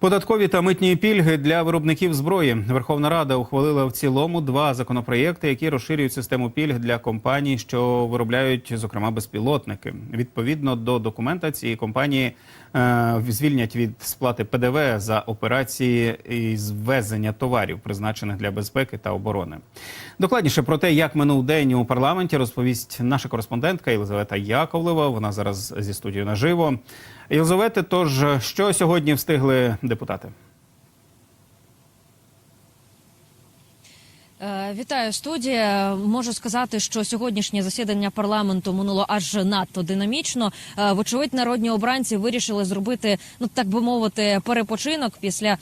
Податкові та митні пільги для виробників зброї. Верховна Рада ухвалила в цілому два законопроекти, які розширюють систему пільг для компаній, що виробляють, зокрема, безпілотники. Відповідно до документа, ці компанії е, звільнять від сплати ПДВ за операції із ввезення товарів, призначених для безпеки та оборони. Докладніше про те, як минув день у парламенті, розповість наша кореспондентка Єлизавета Яковлева. Вона зараз зі студією наживо. Єлизавети, тож що сьогодні встигли депутати? Вітаю студія. Можу сказати, що сьогоднішнє засідання парламенту минуло аж надто динамічно. Е, Вочевидь, народні обранці вирішили зробити, ну так би мовити, перепочинок після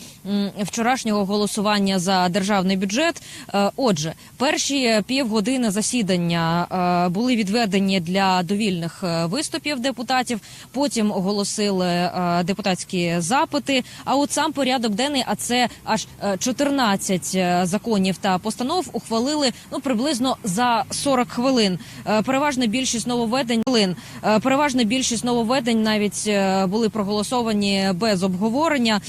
вчорашнього голосування за державний бюджет. Е, Отже, перші півгодини засідання е, були відведені для довільних е, виступів депутатів. Потім оголосили е, депутатські запити. А от сам порядок денний, а це аж е, 14 е, законів та постанов ухвалили ну приблизно за 40 хвилин. Е, Переважна більшість нововведень хвилин. Е, Переважна більшість нововведень навіть е, були проголосовані без обговорення.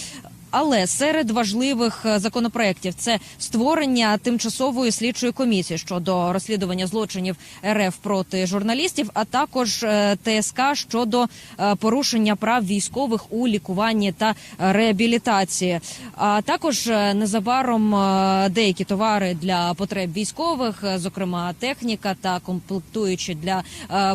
Але серед важливих е, законопроєктів це створення тимчасової слідчої комісії щодо розслідування злочинів РФ проти журналістів, а також е, ТСК щодо е, порушення прав військових у лікуванні та реабілітації. А також незабаром деякі товари для потреб військових, зокрема техніка та комплектуючі для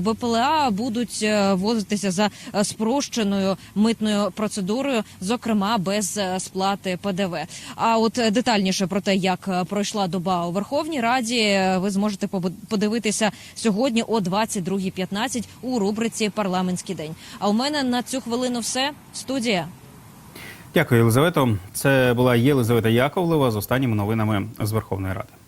БПЛА, будуть ввозитися за спрощеною митною процедурою, зокрема без сплати ПДВ. А от е, детальніше про те, як е, пройшла доба у Верховній Раді, е, ви зможете подивитися сьогодні о 22.15 у рубриці Парламентський день. А у мене на цю хвилину все студія. Дякую, Єлизавето. Це була Єлизавета Яковлева з останніми новинами з Верховної Ради.